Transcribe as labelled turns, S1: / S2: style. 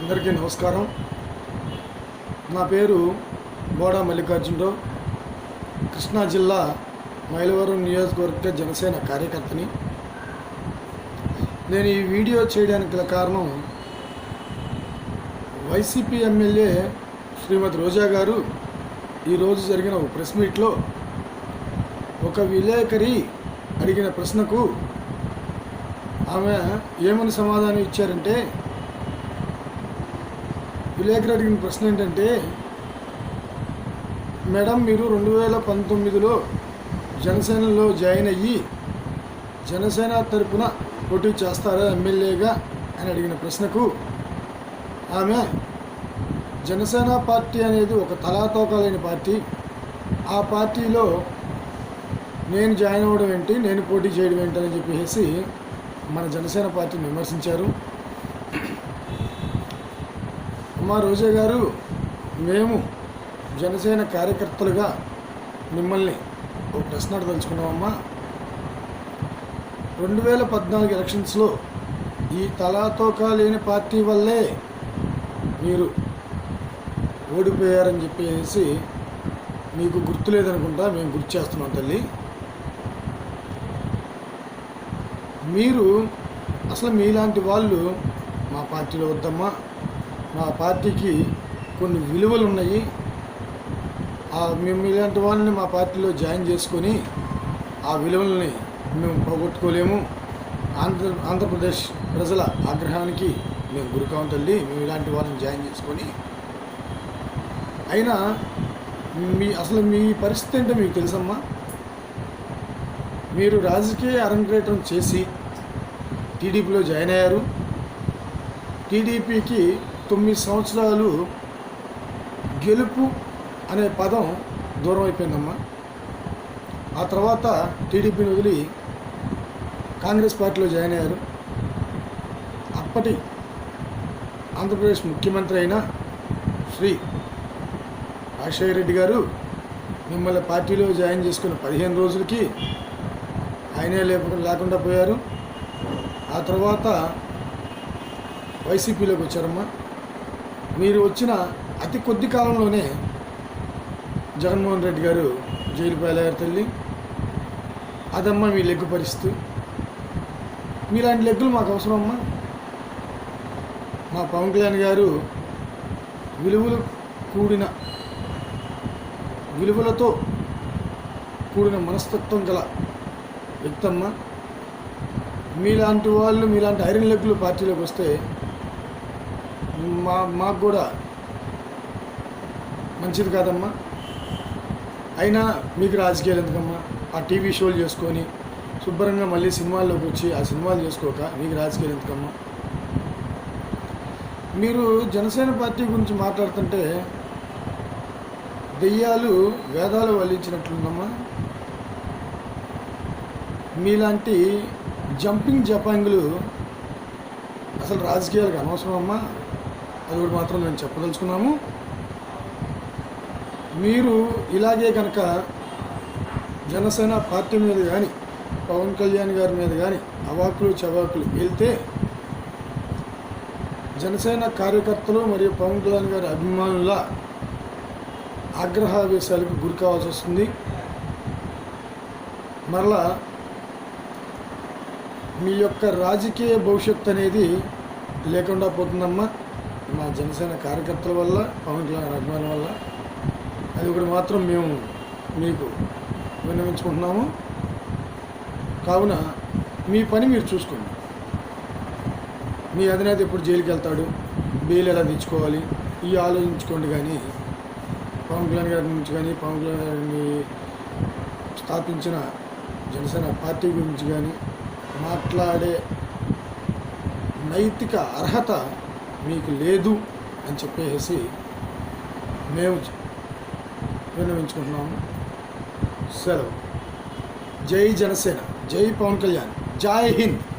S1: అందరికీ నమస్కారం. నా పేరు బోడా మల్లికార్జునరావు. కృష్ణా జిల్లా మైలవరం నియోజకవర్గ జనసేన కార్యకర్తని. నేను ఈ వీడియో చేయడానికి గల కారణం వైసీపీ ఎమ్మెల్యే శ్రీమతి రోజా గారు ఈరోజు జరిగిన ఒక ప్రెస్ మీట్లో ఒక విలేకరి అడిగిన ప్రశ్నకు ఆమె ఏమని సమాధానం ఇచ్చారంటే విలేకరు అడిగిన ప్రశ్న ఏంటంటే మేడం మీరు రెండు వేల పంతొమ్మిదిలో జనసేనలో జాయిన్ అయ్యి జనసేన తరపున పోటీ చేస్తారా ఎమ్మెల్యేగా? అని అడిగిన ప్రశ్నకు ఆమె జనసేన పార్టీ అనేది ఒక తలాతోకాలైన పార్టీ. ఆ పార్టీలో నేను జాయిన్ అవ్వడం ఏంటి? నేను పోటీ చేయడం ఏంటి? అని చెప్పేసి మన జనసేన పార్టీని విమర్శించారు. అమ్మా రోజా గారు మేము జనసేన కార్యకర్తలుగా మిమ్మల్ని ఒక ప్రశ్న అడదలుచుకున్నామమ్మా రెండు వేల పద్నాలుగు ఎలక్షన్స్లో ఈ తలాతోకా లేని పార్టీ వల్లే మీరు ఓడిపోయారని చెప్పేసి మీకు గుర్తు లేదనుకుంటా మేము గుర్తు చేస్తున్నాం తల్లి. మీరు అసలు మీలాంటి వాళ్ళు మా పార్టీలో వద్దమ్మా. మా పార్టీకి కొన్ని విలువలు ఉన్నాయి ఆ మేము ఇలాంటి వాళ్ళని మా పార్టీలో జాయిన్ చేసుకొని ఆ విలువల్ని మేము పోగొట్టుకోలేము. ఆంధ్ర ఆంధ్రప్రదేశ్ ప్రజల ఆగ్రహానికి మేము గురికాం తల్లి మేము ఇలాంటి వాళ్ళని జాయిన్ చేసుకొని అయినా మీ అసలు మీ పరిస్థితి ఏంటో మీకు తెలుసమ్మా? మీరు రాజకీయ అరంగేటం చేసి టీడీపీలో జాయిన్ అయ్యారు. టీడీపీకి తొమ్మిది సంవత్సరాలు గెలుపు అనే పదం దూరం అయిపోయిందమ్మా ఆ తర్వాత టీడీపీని వదిలి కాంగ్రెస్ పార్టీలో జాయిన్ అయ్యారు. అప్పటి ఆంధ్రప్రదేశ్ ముఖ్యమంత్రి అయిన శ్రీ రాజశేఖర రెడ్డి గారు మిమ్మల్ని పార్టీలో జాయిన్ చేసుకున్న పదిహేను రోజులకి ఆయనే లేకుండా లేకుండా పోయారు. ఆ తర్వాత వైసీపీలోకి వచ్చారమ్మా. మీరు వచ్చిన అతి కొద్ది కాలంలోనే జగన్మోహన్ రెడ్డి గారు జైలు పాలయ్యారు తల్లి. అదమ్మ మీ లెగ్గు పరిస్థితి. మీలాంటి లెగ్గులు మాకు అవసరమమ్మా. మా పవన్ కళ్యాణ్ గారు విలువలు కూడిన విలువలతో కూడిన మనస్తత్వం గల వ్యక్తమ్మ. మీలాంటి వాళ్ళు మీలాంటి ఐరన్ లెగ్గులు పార్టీలోకి వస్తే మా మాకు కూడా మంచిది కాదమ్మా. అయినా మీకు రాజకీయాలు ఎందుకమ్మా? ఆ టీవీ షోలు చేసుకొని శుభ్రంగా మళ్ళీ సినిమాల్లోకి వచ్చి ఆ సినిమాలు చేసుకోక మీకు రాజకీయాలు ఎందుకమ్మా? మీరు జనసేన పార్టీ గురించి మాట్లాడుతుంటే దెయ్యాలు వేదాలు వల్లించినట్లుందమ్మా. మీలాంటి జంపింగ్ జపాంగులు అసలు రాజకీయాలకు అనవసరం అమ్మా అది కూడా మాత్రం మేము చెప్పదలుచుకున్నాము. మీరు ఇలాగే కనుక జనసేన పార్టీ మీద కానీ పవన్ కళ్యాణ్ గారి మీద కానీ అవాకులు చవాకులు వెళ్తే జనసేన కార్యకర్తలు మరియు పవన్ కళ్యాణ్ గారి అభిమానుల ఆగ్రహావేశాలకు గురి కావాల్సి వస్తుంది. మరలా మీ యొక్క రాజకీయ భవిష్యత్తు అనేది లేకుండా పోతుందమ్మా. మా జనసేన కార్యకర్తల వల్ల పవన్ కళ్యాణ్ అభిమానుల వల్ల అది ఒకటి మాత్రం మేము మీకు విన్నవించుకుంటున్నాము. కావున మీ పని మీరు చూసుకోండి. మీ అధినేత ఎప్పుడు జైలుకి వెళ్తాడు బెయిల్ ఎలా తెచ్చుకోవాలి ఈ ఆలోచించుకోండి కానీ పవన్ కళ్యాణ్ గారి నుంచి కానీ పవన్ కళ్యాణ్ గారిని స్థాపించిన జనసేన పార్టీ గురించి కానీ మాట్లాడే నైతిక అర్హత మీకు లేదు అని చెప్పేసి మేము విన్నవించుకుంటున్నాము. సెలవు. జై జనసేన. జై పవన్ కళ్యాణ్. జై హింద్.